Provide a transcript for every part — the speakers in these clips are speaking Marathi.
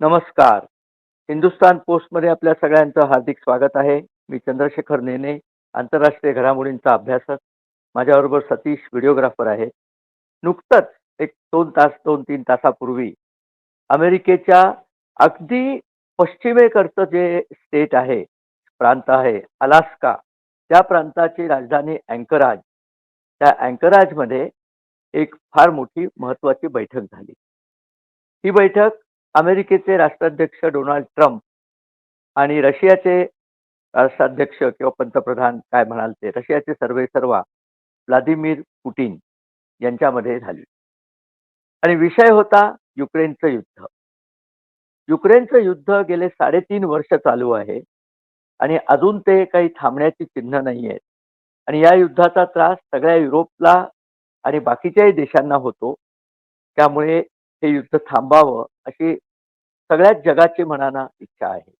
नमस्कार. हिंदुस्तान पोस्टमध्ये आपल्या सगळ्यांचं हार्दिक स्वागत आहे. मी चंद्रशेखर नेने आंतरराष्ट्रीय घडामोडींचा अभ्यासक. माझ्याबरोबर सतीश व्हिडिओग्राफर आहे. नुकतंच एक दोन तास दोन तीन तासापूर्वी अमेरिकेच्या अगदी पश्चिमेकडचं जे स्टेट आहे प्रांत आहे अलास्का त्या प्रांताची राजधानी अँकराज त्या अँकराजमध्ये एक फार मोठी महत्त्वाची बैठक झाली. ही बैठक अमेरिकेचे राष्ट्राध्यक्ष डोनाल्ड ट्रम्प आणि रशियाचे राष्ट्राध्यक्ष किंवा पंतप्रधान काय म्हणाल ते रशियाचे सर्वे सर्वा व्लादिमीर पुटिन यांच्यामध्ये झाली. आणि विषय होता युक्रेनचं युद्ध. युक्रेनचं युद्ध गेले साडेतीन वर्ष चालू आहे आणि अजून ते काही थांबण्याची चिन्ह नाही आहेत आणि या युद्धाचा त्रास सगळ्या युरोपला आणि बाकीच्याही देशांना होतो. त्यामुळे हे युद्ध थांबावं अशी सगळ्याच जगाची मनाना इच्छा आहे.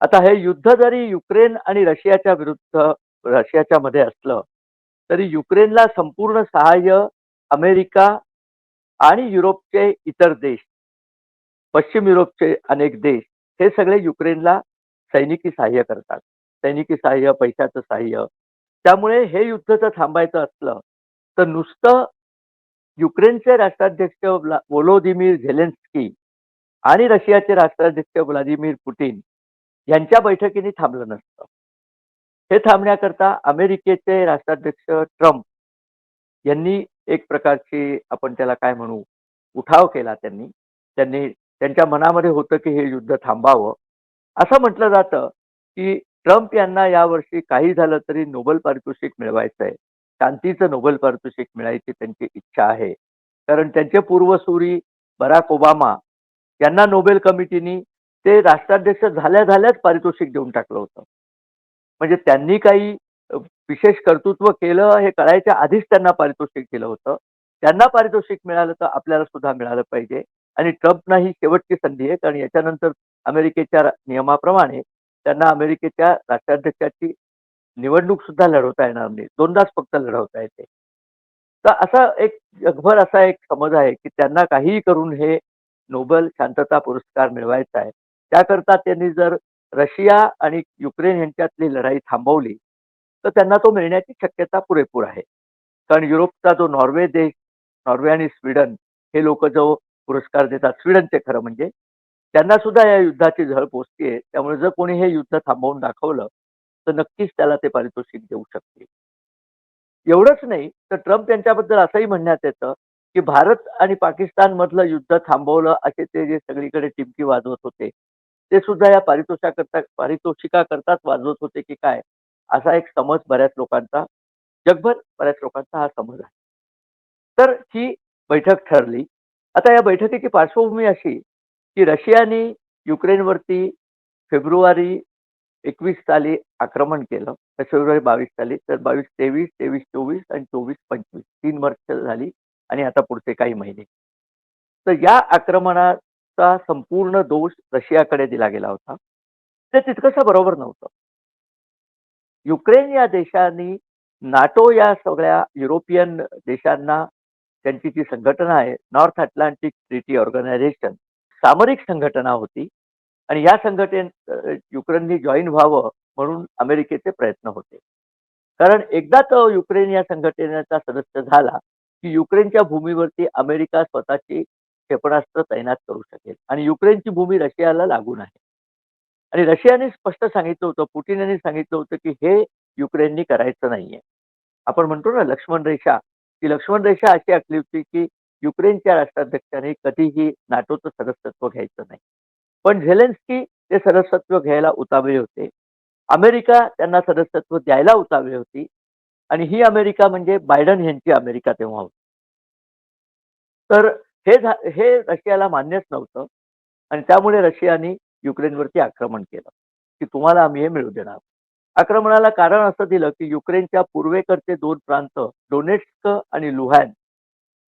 आता हे युद्ध जरी युक्रेन आणि रशियाच्या विरुद्ध रशियाच्या मध्ये असलं तरी युक्रेनला संपूर्ण सहाय्य अमेरिका आणि युरोपचे इतर देश पश्चिम युरोपचे अनेक देश हे सगळे युक्रेनला सैनिकी सहाय्य करतात. सैनिकी सहाय्य पैशाचं सहाय्य. त्यामुळे हे युद्ध जर थांबायचं असलं तर नुसतं युक्रेनचे राष्ट्राध्यक्ष वोलोदिमीर झेलेन्स्की आणि रशियाचे राष्ट्राध्यक्ष व्लादिमीर पुतीन यांच्या बैठकीने थांबलं नसतं. हे थांबण्याकरता अमेरिकेचे राष्ट्राध्यक्ष ट्रम्प यांनी एक प्रकारची आपण त्याला काय म्हणू उठाव केला त्यांनी. त्यांनी त्यांच्या मनामध्ये होतं की हे युद्ध थांबावं. असं म्हटलं जातं की ट्रम्प यांना यावर्षी काही झालं तरी नोबेल पारितोषिक मिळवायचं आहे शांतीचं नोबेल पारितोषिक मिळायची त्यांची इच्छा आहे. कारण त्यांचे पूर्वसुरी बराक ओबामा यांना नोबेल कमिटीनी ते राष्ट्राध्यक्ष झाल्या झाल्याच पारितोषिक देऊन टाकलं होतं. म्हणजे त्यांनी काही विशेष कर्तृत्व केलं हे कळायच्या आधीच त्यांना पारितोषिक दिलं होतं. त्यांना पारितोषिक मिळालं तर आपल्याला सुद्धा मिळालं पाहिजे. आणि ट्रम्पना ही शेवटची संधी आहे. कारण याच्यानंतर अमेरिकेच्या नियमाप्रमाणे त्यांना अमेरिकेच्या राष्ट्राध्यक्षाची निवडणूक सुद्धा लढवता येणार नाही. दोनदाच फक्त लढवता येते. तर असा एक जगभर असा एक समज आहे की त्यांना काहीही करून हे नोबेल शांतता पुरस्कार मिळवायचा आहे. त्याकरता त्यांनी जर रशिया आणि युक्रेन यांच्यातली लढाई थांबवली तर त्यांना तो मिळण्याची शक्यता पुरेपूर आहे. कारण युरोपचा जो नॉर्वे देश नॉर्वे आणि स्वीडन हे लोक जो पुरस्कार देतात स्वीडनचे खरं म्हणजे त्यांना सुद्धा या युद्धाची झळ पोचते त्यामुळे जर कोणी हे युद्ध थांबवून दाखवलं तर नक्कीच त्याला ते पारितोषिक देऊ शकते एवढंच नाही तर ट्रम्प यांच्याबद्दल असंही म्हणण्यात येतं की भारत आणि पाकिस्तान मधलं युद्ध थांबवलं असे ते जे सगळीकडे टिमकी वाजवत होते ते सुद्धा या पारितोषाकरता पारितोषिकाकरताच वाजवत होते की काय? असा एक समज बऱ्याच लोकांचा जगभर बऱ्याच लोकांचा हा समज आहे. तर ही बैठक ठरली. आता या बैठकीची पार्श्वभूमी अशी की रशियाने युक्रेनवरती फेब्रुवारी एकवीस साली आक्रमण केलं. फेब्रुवारी बावीस साली तर बावीस तेवीस तेवीस चोवीस आणि चोवीस पंचवीस तीन वर्ष झाली. आणि आता पुढचे काही महिने. तर या आक्रमणाचा संपूर्ण दोष रशियाकडे दिला गेला होता. ते तितकंसं बरोबर नव्हतं. युक्रेन या देशांनी नाटो या सगळ्या युरोपियन देशांना त्यांची जी संघटना आहे नॉर्थ अटलांटिक ट्रिटी ऑर्गनायझेशन सामरिक संघटना होती. आणि या संघटने युक्रेननी जॉईन व्हावं म्हणून अमेरिकेचे प्रयत्न होते. कारण एकदा तो युक्रेन या संघटनेचा सदस्य झाला की युक्रेनच्या भूमीवरती अमेरिका स्वतःची क्षेपणास्त्र तैनात करू शकेल. आणि युक्रेनची भूमी रशियाला लागून आहे. आणि रशियाने स्पष्ट सांगितलं होतं पुटिन यांनी सांगितलं होतं की हे युक्रेननी करायचं नाहीये. आपण म्हणतो ना लक्ष्मण रेषा ती लक्ष्मण रेषा अशी आखली होती की युक्रेनच्या राष्ट्राध्यक्षाने कधीही नाटोचं सदस्यत्व घ्यायचं नाही. पण झेलेन्स्की ते सदस्यत्व घ्यायला उतावळे होते. अमेरिका त्यांना सदस्यत्व द्यायला उतावळी होती. आणि ही अमेरिका म्हणजे बायडन यांची अमेरिका तेव्हा होती. तर हे हे रशियाला मान्यच नव्हतं आणि त्यामुळे रशियाने युक्रेनवरती आक्रमण केलं की तुम्हाला आम्ही हे मिळू देणार. आक्रमणाला कारण असं दिलं की युक्रेनच्या पूर्वेकडचे दोन प्रांत डोनेट्स्क आणि लुहॅन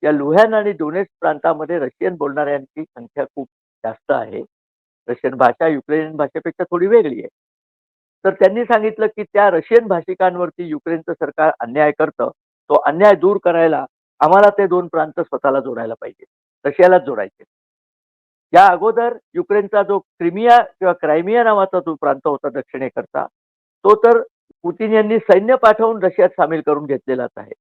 या लुहॅन आणि डोनेट्स प्रांतामध्ये रशियन बोलणाऱ्यांची संख्या खूप जास्त आहे. रशियन भाषा युक्रेनियन भाषेपेक्षा थोडी वेगळी आहे. तर त्यांनी सांगितलं की त्या रशियन भाषिकांवरती युक्रेनचं सरकार अन्याय करतं. तो अन्याय दूर करायला आम्हाला ते दोन प्रांत स्वतःला जोडायला पाहिजे. रशियालाच जोडायचे. या अगोदर युक्रेनचा जो क्रिमिया किंवा क्रायमिया नावाचा जो प्रांत होता दक्षिणेकरता तो तर पुतीन यांनी सैन्य पाठवून रशियात सामील करून घेतलेलाच आहे.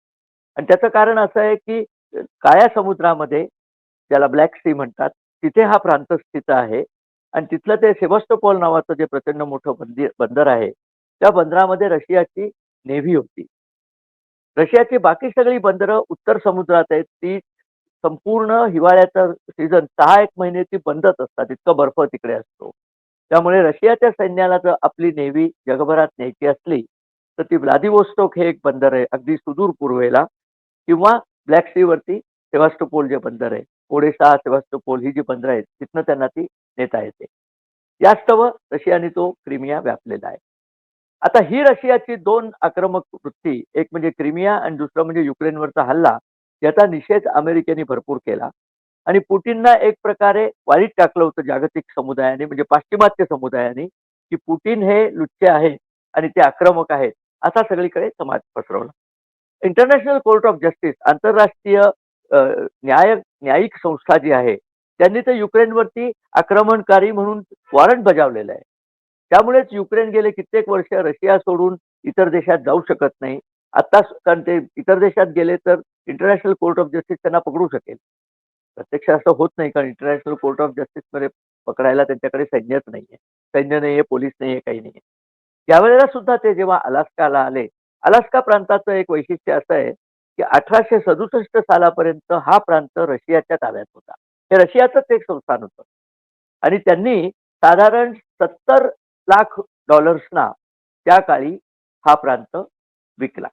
आणि त्याचं कारण असं आहे की काळ्या समुद्रामध्ये ज्याला ब्लॅक सी म्हणतात तिथे हा प्रांत स्थित आहे. आणि तिथलं ते सेबस्टोपोल नावाचं जे प्रचंड मोठं बंदी बंदर आहे त्या बंदरामध्ये रशियाची नेव्ही होती. रशियाची बाकी सगळी बंदरं उत्तर समुद्रात आहेत ती संपूर्ण हिवाळ्याचा सीझन सहा एक महिने ती बंदच असतात इतकं बर्फ तिकडे असतो. त्यामुळे रशियाच्या सैन्याला जर आपली नेव्ही जगभरात न्यायची असली तर ती व्लादिवोस्टोक हे एक बंदर आहे अगदी सुदूर पूर्वेला. किंवा ब्लॅक सी वरती सेवास्टोपोल जे बंदर आहे ओडेसा सेवास्टोपोल ही जी बंदर आहेत तिथनं त्यांना ती नेता येते. यास्तव रशियाने तो क्रिमिया व्यापलेला आहे. आता ही रशियाची दोन आक्रमक वृत्ती एक म्हणजे क्रिमिया आणि दुसरं म्हणजे युक्रेनवरचा हल्ला याचा निषेध अमेरिकेने भरपूर केला. आणि पुटीनना एक प्रकारे वाईट टाकलं होतं जागतिक समुदायाने म्हणजे पाश्चिमात्य समुदायाने की पुटीन हे लुच्चे आहेत आणि ते आक्रमक आहेत असा सगळीकडे समाज पसरवला. इंटरनॅशनल कोर्ट ऑफ जस्टिस आंतरराष्ट्रीय न्याय न्यायिक संस्था जी आहे त्यांनी तर युक्रेनवरती आक्रमणकारी म्हणून वॉरंट बजावलेलं आहे. त्यामुळेच युक्रेन गेले कित्येक वर्ष रशिया सोडून इतर देशात जाऊ शकत नाही. आता कारण ते इतर देशात गेले तर इंटरनॅशनल कोर्ट ऑफ जस्टिस त्यांना पकडू शकेल. प्रत्यक्ष असं होत नाही कारण इंटरनॅशनल कोर्ट ऑफ जस्टिसमध्ये पकडायला त्यांच्याकडे सैन्यच नाहीये. सैन्य नाहीये पोलीस नाहीये काही नाहीये. त्यावेळेला सुद्धा ते जेव्हा अलास्काला आले अलास्का प्रांताचं एक वैशिष्ट्य असं आहे की अठराशे सदुसष्ट सालापर्यंत हा प्रांत रशियाच्या ताब्यात होता. हे रशियाचंच एक संस्थान होतं. आणि त्यांनी साधारण सत्तर लाख डॉलर्सना त्या काळी हा प्रांत विकला.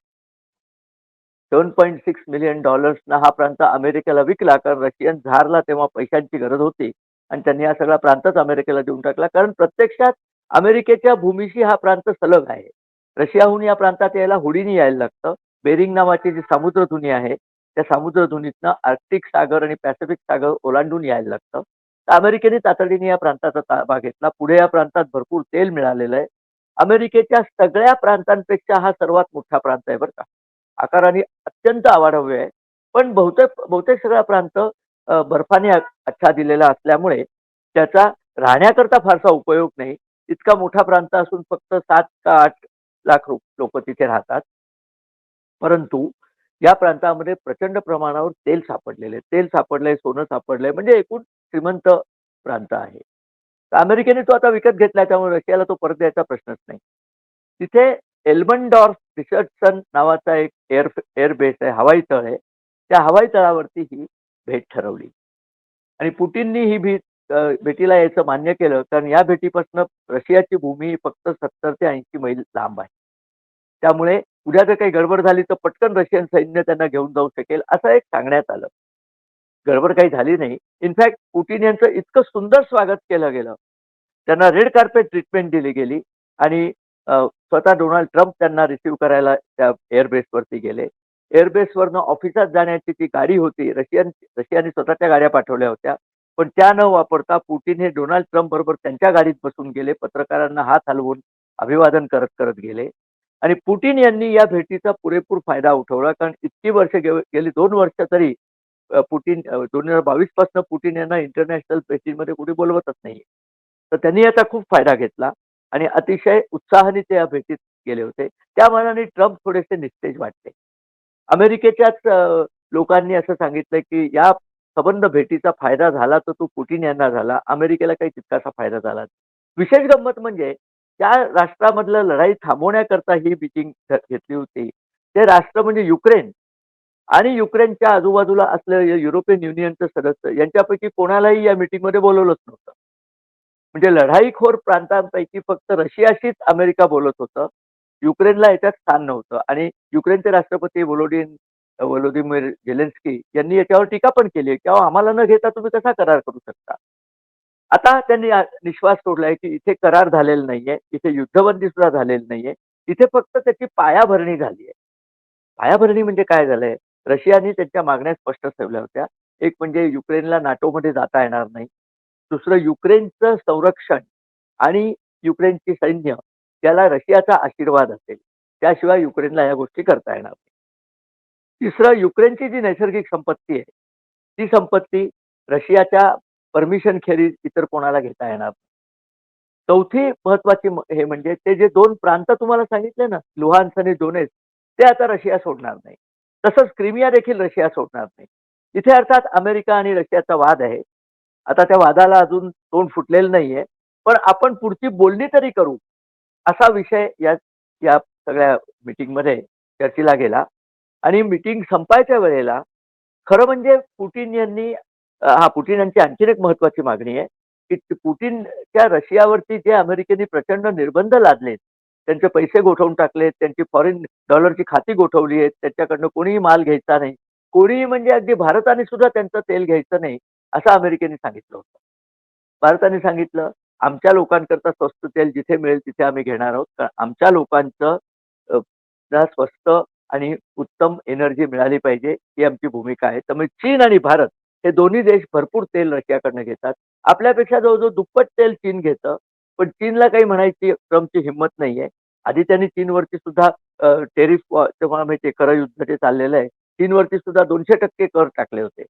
सेवन पॉईंट सिक्स मिलियन डॉलर्सना हा प्रांत अमेरिकेला विकला कारण रशियन झारला तेव्हा पैशांची गरज होती आणि त्यांनी हा सगळा प्रांतच अमेरिकेला देऊन टाकला. कारण प्रत्यक्षात अमेरिकेच्या भूमीशी हा प्रांत सलग आहे. रशियाहून या प्रांतात यायला होडीने यायला लागतं. बेरिंग नावाची जी समुद्रधुनी आहे त्या समुद्रधुनीतनं आर्क्टिक सागर आणि पॅसिफिक सागर ओलांडून यायला लागतं. तर अमेरिकेने तातडीने या प्रांताचा ताबा घेतला. पुढे या प्रांतात भरपूर तेल मिळालेलं आहे. अमेरिकेच्या सगळ्या प्रांतांपेक्षा हा सर्वात मोठा प्रांत आहे बरं का. आकाराने अत्यंत आवाढव्य आहे. पण बहुतेक बहुतेक सगळा प्रांत बर्फाने अच्छा दिलेला असल्यामुळे त्याचा राहण्याकरता फारसा उपयोग नाही. इतका मोठा प्रांत असून फक्त सात का आठ लाख लोक तिथे राहतात. परंतु या प्रांतामध्ये प्रचंड प्रमाणावर तेल सापडलेले तेल सापडलंय सोनं सापडलंय म्हणजे एकूण श्रीमंत प्रांत आहे. तर अमेरिकेने तो आता विकत घेतलाय त्यामुळे रशियाला तो परत द्यायचा प्रश्नच नाही. तिथे एल्बनडॉर्फ रिसर्चसन नावाचा एक एअर एअरबेस आहे हवाई तळ आहे. त्या हवाई तळावरती ही भेट ठरवली. आणि पुटीननी ही भेट भेटीला यायचं मान्य केलं कारण या भेटीपासून रशियाची भूमी फक्त सत्तर ते ऐंशी मैल लांब आहे. त्यामुळे उद्या जर काही गडबड झाली तर पटकन रशियन सैन्य त्यांना घेऊन जाऊ शकेल असं एक सांगण्यात आलं. गडबड काही झाली नाही. इनफॅक्ट पुटीन यांचं इतकं सुंदर स्वागत केलं गेलं. त्यांना रेड कार्पेट ट्रीटमेंट दिली गेली आणि स्वतः डोनाल्ड ट्रम्प त्यांना रिसिव्ह करायला त्या एअरबेसवरती गेले. एअरबेसवरनं ऑफिसात जाण्याची ती गाडी होती. रशियन रशियाने स्वतःच्या गाड्या पाठवल्या होत्या. पण त्या न वापरता पुटीन हे डोनाल्ड ट्रम्प बरोबर त्यांच्या गाडीत बसून गेले. पत्रकारांना हात हलवून अभिवादन करत करत गेले. आणि पुटीन यांनी या भेटीचा पुरेपूर फायदा उठवला. कारण इतकी वर्ष गेली दोन वर्ष तरी पुटीन दोन हजार बावीसपासून पुटीन यांना इंटरनॅशनल भेटीमध्ये कुठे बोलवतच नाही तर त्यांनी याचा खूप फायदा घेतला आणि अतिशय उत्साहाने ते या भेटीत गेले होते. त्या मनाने ट्रम्प थोडेसे निस्तेज वाटते अमेरिकेच्याच लोकांनी असं सांगितलं की या संबंध भेटीचा फायदा झाला तर तो पुटीन यांना झाला. अमेरिकेला काही तितकासा फायदा झाला विशेष गंमत म्हणजे त्या राष्ट्रामधलं लढाई थांबवण्याकरता ही मिटिंग घेतली होती. ते राष्ट्र म्हणजे युक्रेन. आणि युक्रेनच्या आजूबाजूला असलेलं युरोपियन युनियनचं सदस्य यांच्यापैकी कोणालाही या मिटिंगमध्ये बोलवलंच नव्हतं. म्हणजे लढाईखोर प्रांतांपैकी फक्त रशियाशीच अमेरिका बोलत होतं. युक्रेनला याच्यात स्थान नव्हतं. आणि युक्रेनचे राष्ट्रपती वोलोडिन वोलोदिमीर झेलेन्स्की यांनी याच्यावर टीका पण केली की आम्हाला न घेता तुम्ही कसा करार करू शकता? आता त्यांनी निश्वास सोडलाय की इथे करार झालेला नाहीये इथे युद्धबंदी सुद्धा झालेली नाहीये इथे फक्त त्याची पायाभरणी झाली आहे. पायाभरणी म्हणजे काय झालंय? रशियाने त्यांच्या मागण्या स्पष्ट ठेवल्या होत्या. एक म्हणजे युक्रेनला नाटोमध्ये जाता येणार नाही. दुसरं युक्रेनचं संरक्षण आणि युक्रेनची सैन्य त्याला रशियाचा आशीर्वाद असेल. त्याशिवाय युक्रेनला या गोष्टी करता येणार नाही. तिसरं युक्रेनची जी नैसर्गिक संपत्ती आहे ती संपत्ती रशियाच्या परमिशन खेरीज इतर कोणाला घेता येणार नाही. चौथी महत्वाची हे म्हणजे ते जे दोन प्रांत तुम्हाला सांगितले ना लुहान्स आणि डोनेस ते आता रशिया सोडणार नाही. तसंच क्रिमिया देखील रशिया सोडणार नाही. इथे अर्थात अमेरिका आणि रशियाचा वाद आहे. आता त्या वादाला अजून तोंड फुटलेलं नाहीये. पण आपण पुढची बोलणी तरी करू असा विषय या या सगळ्या मिटिंगमध्ये चर्चेला गेला. आणि मीटिंग संपायच्या वेळेला खरं म्हणजे पुटिन यांनी हा पुटीन यांची आणखीन एक महत्वाची मागणी आहे की ते रशियावरती जे अमेरिकेने प्रचंड निर्बंध लादलेत त्यांचे पैसे गोठवून टाकलेत त्यांची फॉरेन डॉलरची खाती गोठवली आहेत त्यांच्याकडनं कोणीही माल घ्यायचा नाही कोणीही म्हणजे अगदी भारताने सुद्धा त्यांचं तेल घ्यायचं नाही असं अमेरिकेने सांगितलं होतं. भारताने सांगितलं आमच्या लोकांकरता स्वस्त तेल जिथे मिळेल तिथे आम्ही घेणार आहोत कारण आमच्या लोकांचं स्वस्त आणि उत्तम एनर्जी मिळाली पाहिजे ही आमची भूमिका आहे. त्यामुळे चीन आणि भारत हे दोन्ही देश भरपूर तेल रशियाकडनं घेतात. आपल्यापेक्षा जवळजवळ दुप्पट तेल चीन घेतं. पण चीनला काही म्हणायची ट्रम्पची हिंमत नाहीये. आधी त्यांनी चीनवरती सुद्धा टेरिफ तुम्हाला माहिती आहे करयुद्ध जे चाललेलं आहे चीनवरती सुद्धा दोनशे टक्के कर टाकले होते.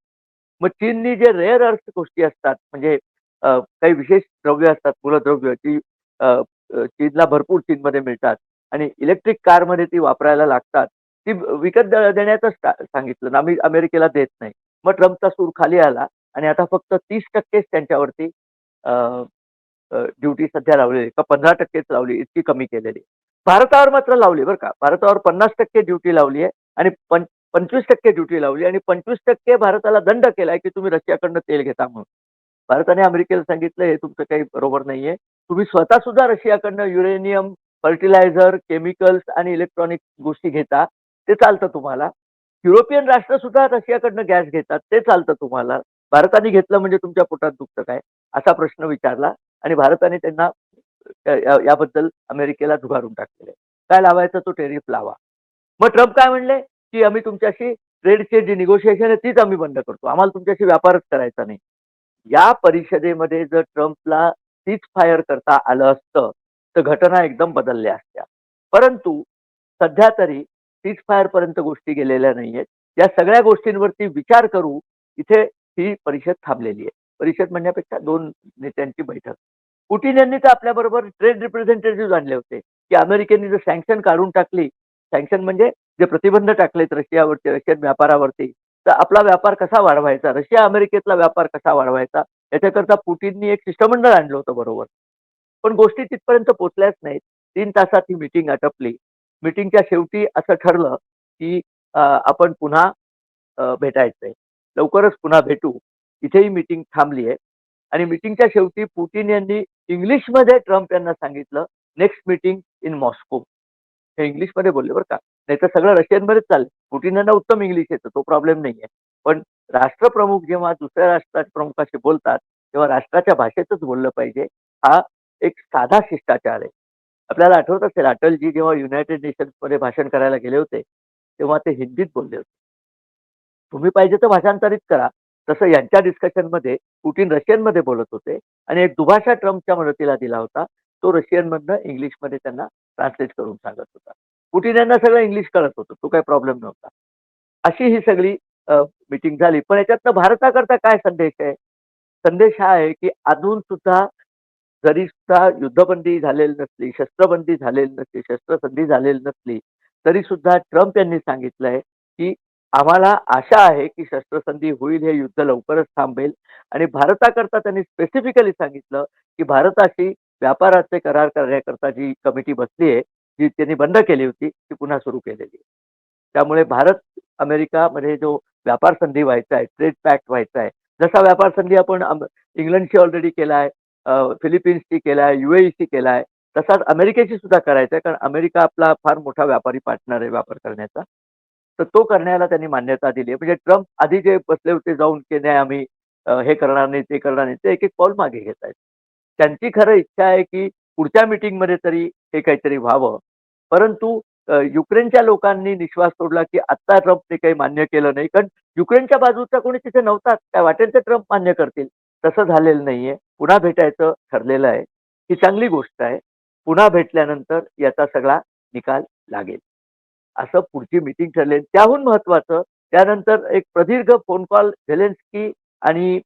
मग चीननी जे रेअर अर्थ गोष्टी असतात म्हणजे काही विशेष द्रव्य असतात मूलद्रव्य ती चीनला भरपूर चीनमध्ये मिळतात. आणि इलेक्ट्रिक कारमध्ये ती वापरायला लागतात. ती विकत देण्याचं सांगितलं आम्ही अमेरिकेला देत नाही. मग ट्रम्पचा सूर खाली आला आणि आता फक्त तीस टक्केच त्यांच्यावरती ड्युटी सध्या लावलेली का पंधरा टक्केच लावली इतकी कमी केलेली भारतावर मात्र लावली बरं का. भारतावर पन्नास टक्के ड्युटी लावली आहे आणि पं पंचवीस टक्के ड्युटी लावली आणि पंचवीस टक्के भारताला दंड केलाय की तुम्ही रशियाकडनं तेल घेता म्हणून. भारताने अमेरिकेला सांगितलं हे तुमचं काही बरोबर नाहीये तुम्ही स्वतः सुद्धा रशियाकडनं युरेनियम फर्टिलायझर केमिकल्स आणि इलेक्ट्रॉनिक गोष्टी घेता. ते चालतं तुम्हाला. युरोपियन राष्ट्र सुद्धा रशियाकडनं गॅस घेतात ते चालतं तुम्हाला. भारताने घेतलं म्हणजे तुमच्या पोटात दुखतं काय? असा प्रश्न विचारला आणि भारताने त्यांना याबद्दल अमेरिकेला झुगारून टाकलेले काय लावायचं तो टेरिफ लावा. मग ट्रम्प काय म्हणले? की आम्ही तुमच्याशी ट्रेडचे जी निगोशिएशन आहे तीच आम्ही बंद करतो. आम्हाला तुमच्याशी व्यापारच करायचा नाही. या परिषदेमध्ये जर ट्रम्पला सीज फायर करता आलं असतं तर घटना एकदम बदलल्या असत्या. परंतु सध्या तरी सीज फायर पर्यंत गोष्टी गेलेल्या नाहीयेत. या सगळ्या गोष्टींवरती विचार करू इथे ही परिषद थांबलेली आहे. परिषद म्हणण्यापेक्षा दोन नेत्यांची बैठक. पुटीन यांनी तर आपल्याबरोबर ट्रेड रिप्रेझेंटेटिव्ह आणले होते. की अमेरिकेने जर सँक्शन काढून टाकली सँक्शन म्हणजे जे प्रतिबंध टाकलेत रशियावरती रशियन व्यापारावरती तर आपला व्यापार कसा वाढवायचा? रशिया अमेरिकेतला व्यापार कसा वाढवायचा? याच्याकरता पुटीननी एक शिष्टमंडळ आणलं होतं बरोबर. पण गोष्टी तिथपर्यंत पोचल्याच नाहीत. तीन तासात ही मिटिंग आटपली. मिटिंगच्या शेवटी असं ठरलं की आपण पुन्हा भेटायचंय. लवकरच पुन्हा भेटू. इथेही मिटिंग थांबली आहे आणि मिटिंगच्या शेवटी पुटिन यांनी इंग्लिशमध्ये ट्रम्प यांना सांगितलं नेक्स्ट मिटिंग इन मॉस्को. हे इंग्लिशमध्ये बोलले बरं का. नाही तर सगळं रशियनमध्येच चाललं. पुटिन यांना उत्तम इंग्लिश येतं तो प्रॉब्लेम नाही आहे पण राष्ट्रप्रमुख जेव्हा दुसऱ्या राष्ट्राच्या प्रमुखाशी बोलतात तेव्हा राष्ट्राच्या भाषेतच बोललं पाहिजे. हा एक साधा शिष्टाचार आहे. आपल्याला आठवत असेल अटलजी जेव्हा युनायटेड नेशन्समध्ये भाषण करायला गेले होते तेव्हा ते हिंदीत बोलले होते. तुम्ही पाहिजे तर भाषांतरित करा. तसं यांच्या डिस्कशनमध्ये पुटीन रशियनमध्ये बोलत होते आणि एक दुभाषा ट्रम्पच्या मदतीला दिला होता. तो रशियनमधनं इंग्लिशमध्ये त्यांना ट्रान्सलेट करून सांगत होता. पुटीन यांना सगळं इंग्लिश कळत होतं. तो काही प्रॉब्लेम नव्हता. अशी ही सगळी मिटिंग झाली. पण याच्यातनं भारताकरता काय संदेश आहे? संदेश हा आहे की अजून सुद्धा जरी सुद्धा युद्धबंदी झालेली नसली शस्त्रबंदी झालेली नसली शस्त्रसंधी झालेली नसली तरी सुद्धा ट्रम्प यांनी सांगितलंय की आम्हाला आशा आहे की शस्त्रसंधी होईल हे युद्ध लवकरच थांबेल. आणि भारताकरता त्यांनी स्पेसिफिकली सांगितलं की भारताशी व्यापाराचे करार करण्याकरता जी कमिटी बसली आहे जी त्यांनी बंद केली होती ती पुन्हा सुरू केलेली आहे. त्यामुळे भारत अमेरिकामध्ये जो व्यापार संधी व्हायचा आहे ट्रेड पॅक्ट व्हायचा आहे जसा व्यापार संधी आपण इंग्लंडशी ऑलरेडी केला आहे फिलिपिन्सची केला आहे युएईशी केला आहे तसाच अमेरिकेशी सुद्धा करायचा आहे कारण अमेरिका आपला फार मोठा व्यापारी पार्टनर आहे व्यापार करण्याचा. तर तो करण्याला त्यांनी मान्यता दिली आहे. म्हणजे ट्रम्प आधी जे बसले होते जाऊन की नाही आम्ही हे करणार नाही ते करणार नाही ते एक एक पाऊल मागे घेत आहेत. त्यांची खरं इच्छा आहे की पुढच्या मिटिंगमध्ये तरी हे काहीतरी व्हावं. परंतु युक्रेनच्या लोकांनी निश्वास सोडला की आत्ता ट्रम्पने काही मान्य केलं नाही. कारण युक्रेनच्या बाजूचा कोणी तिथे नव्हताच काय वाटेल ते ट्रम्प मान्य करतील. तसं झालेलं नाहीये. पुन्हा भेटायचं ठरलेलं आहे. ही चांगली गोष्ट आहे. पुन्हा भेटल्यानंतर याचा सगळा निकाल लागेल. असं पुढची मिटिंग ठरलेल त्याहून महत्वाचं त्यानंतर एक प्रदीर्घ फोन कॉल झेलेन्स्की आणि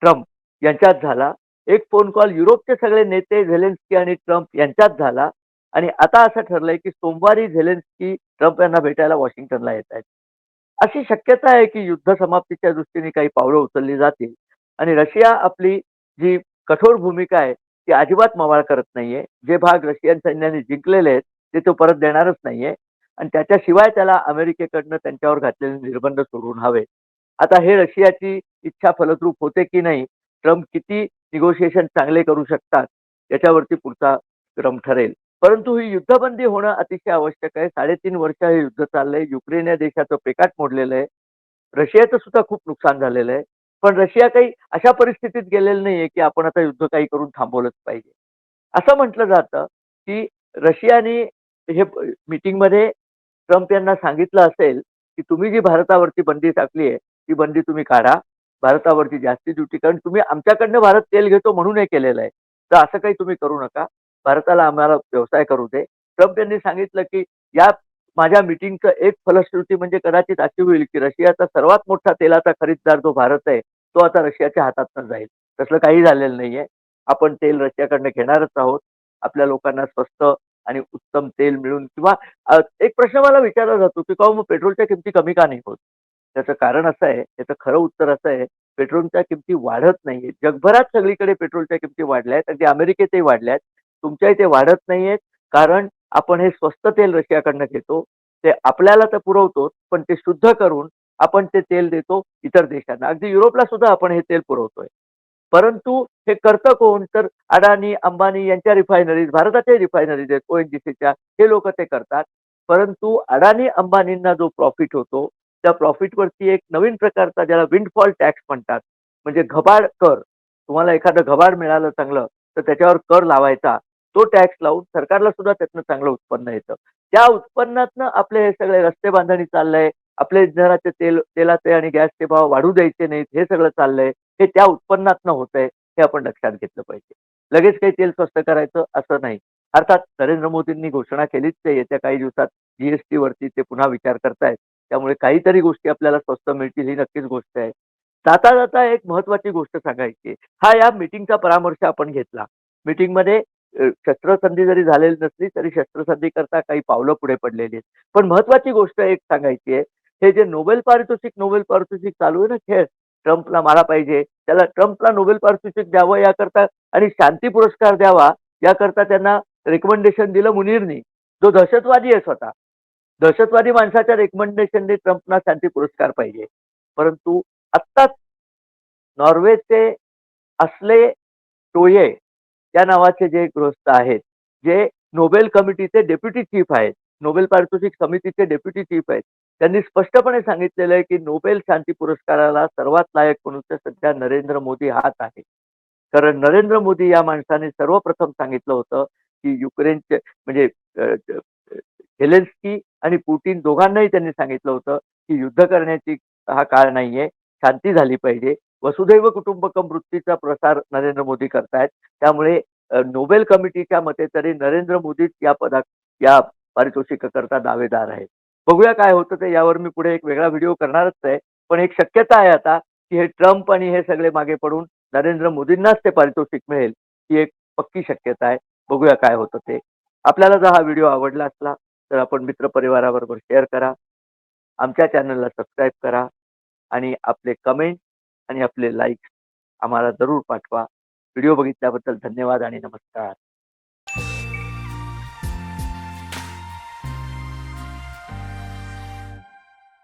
ट्रम्प यांच्यात झाला. एक फोन कॉल युरोपचे सगळे नेते झेलेन्स्की आणि ट्रम्प यांच्यात झाला. आणि आता असं ठरलंय की सोमवारी झेलेन्स्की ट्रम्प यांना भेटायला वॉशिंग्टनला येत आहेत. अशी शक्यता आहे की युद्ध समाप्तीच्या दृष्टीने काही पावलं उचलली जातील. आणि रशिया आपली जी कठोर भूमिका आहे ती अजिबात मवाळ करत नाहीये. जे भाग रशियन सैन्याने जिंकलेले आहेत ते तो परत देणारच नाहीये. आणि त्याच्याशिवाय त्याला अमेरिकेकडनं त्यांच्यावर घातलेले निर्बंध सोडून हवे. आता हे रशियाची इच्छा फलद्रूप होते की नाही ट्रम्प किती निगोशिएशन चांगले करू शकतात याच्यावरती पुढचा क्रम ठरेल. परंतु ही युद्धबंदी होणं अतिशय आवश्यक आहे. साडेतीन वर्ष हे युद्ध चाललंय. युक्रेन या देशाचं पेकाट मोडलेलं आहे. रशियाचं सुद्धा खूप नुकसान झालेलं आहे. पण रशिया काही अशा परिस्थितीत गेलेलं नाहीये की आपण आता युद्ध काही करून थांबवलंच पाहिजे. असं म्हटलं जातं की रशियाने हे मीटिंगमध्ये ट्रम्प यांना सांगितलं असेल की तुम्ही जी भारतावरती बंदी टाकली आहे ती बंदी तुम्ही काढा भारतावरती जास्ती ड्युटी कारण तुम्ही आमच्याकडनं भारत तेल घेतो म्हणून हे केलेलं आहे. तर असं काही तुम्ही करू नका. भारताला आम्हाला व्यवसाय करू दे. ट्रम्प यांनी सांगितलं की या माझ्या मिटिंगचं एक फलश्रुती म्हणजे कदाचित अशी होईल की रशियाचा सर्वात मोठा तेलाचा खरीददार जो भारत आहे तो आता रशियाच्या हातातनं जाईल. तसलं काही झालेलं नाहीये. आपण तेल रशियाकडनं घेणारच आहोत. आपल्या लोकांना स्वस्त आणि उत्तम तेल मिळून किंवा एक प्रश्न मला विचारला जातो की का मग पेट्रोलच्या किमती कमी का नाही होत? त्याचं कारण असं आहे त्याचं खरं उत्तर असं आहे पेट्रोलच्या किमती वाढत नाहीये जगभरात सगळीकडे पेट्रोलच्या किमती वाढल्या आहेत. अगदी अमेरिकेतही वाढल्या आहेत. तुमच्या इथे वाढत नाहीयेत. कारण आपण हे स्वस्त तेल रशियाकडनं घेतो. ते आपल्याला तर पुरवतो पण ते शुद्ध करून आपण ते तेल देतो इतर देशांना. अगदी युरोपला सुद्धा आपण हे तेल पुरवतोय. परंतु हे करतं कोण? तर अडाणी अंबानी यांच्या रिफायनरीज भारताच्या रिफायनरीज आहेत ओ एन जी सीच्या. हे लोक ते करतात. परंतु अडाणी अंबानींना जो प्रॉफिट होतो त्या प्रॉफिटवरती एक नवीन प्रकारचा ज्याला विंडफॉल टॅक्स म्हणतात. म्हणजे घबाड कर. तुम्हाला एखादं घबाड मिळालं चांगलं तर त्याच्यावर कर लावायचा. तो टॅक्स लावून सरकारला सुद्धा त्यातनं चांगलं उत्पन्न येतं. त्या उत्पन्नातनं आपले हे सगळे रस्ते बांधणी चाललंय. आपले इंधनाचे तेल तेलाचे आणि गॅसचे भाव वाढू द्यायचे नाहीत हे सगळं चाललंय हे त्या उत्पन्नातनं होत आहे हे आपण लक्षात घेतलं पाहिजे. लगेच काही तेल स्वस्त करायचं असं नाही. अर्थात नरेंद्र मोदींनी घोषणा केलीच ते येत्या काही दिवसात जीएसटी वरती ते पुन्हा विचार करतायत. त्यामुळे काहीतरी गोष्टी आपल्याला स्वस्त मिळतील ही नक्कीच गोष्ट आहे. जाता जाता एक महत्वाची गोष्ट सांगायची हा या मिटिंगचा परामर्श आपण घेतला. मीटिंगमध्ये शस्त्रसंधी जरी झालेली नसली तरी शस्त्रसंधी करता काही पावलं पुढे पडलेली आहेत. पण महत्वाची गोष्ट एक सांगायची आहे हे जे नोबेल पारितोषिक नोबेल पारितोषिक चालू आहे ना खेळ ट्रम्पला मारा पाहिजे. त्याला ट्रम्पला नोबेल पारितोषिक द्यावं याकरता आणि शांती पुरस्कार द्यावा याकरता त्यांना रेकमेंडेशन दिलं मुनीरनी. जो दहशतवादी आहे स्वतः. दहशतवादी माणसाच्या रेकमेंडेशनने ट्रम्पना शांती पुरस्कार पाहिजे. परंतु आत्ताच नॉर्वेचे असले टोये या नावाचे जे गृहस्थ आहेत जे नोबेल कमिटीचे डेप्युटी चीफ आहेत नोबेल पारितोषिक समितीचे डेप्युटी चीफ आहेत त्यांनी स्पष्टपणे सांगितलेलं आहे की नोबेल शांती पुरस्काराला सर्वात लायक मनुष्य सध्या नरेंद्र मोदी हाच आहे. कारण नरेंद्र मोदी या माणसाने सर्वप्रथम सांगितलं होतं की युक्रेनचे म्हणजे झेलेन्स्की आणि पुतीन दोघांनाही त्यांनी सांगितलं होतं की युद्ध करण्याची हा काळ नाहीये शांती झाली पाहिजे. वसुदैव कुटुंबकम वृत्तीचा प्रसार नरेंद्र मोदी करतायत. त्यामुळे नोबेल कमिटीच्या मते तरी नरेंद्र मोदीच या पदा या पारितोषिकाकरता दावेदार आहेत. बघूया काय होतं ते यावर मी पुढे एक वेगळा व्हिडिओ करणारच आहे. पण एक शक्यता आहे आता की हे ट्रम्प आणि हे सगळे मागे पडून नरेंद्र मोदींनाच ते पारितोषिक मिळेल ही एक पक्की शक्यता आहे. बघूया काय होतं ते. आपल्याला जर हा व्हिडिओ आवडला असला तर आपण मित्रपरिवाराबरोबर शेअर करा. आमच्या चॅनलला सबस्क्राईब करा. आणि आपले कमेंट आणि आपले लाईक्स आम्हाला जरूर पाठवा. व्हिडिओ बघितल्याबद्दल धन्यवाद आणि नमस्कार.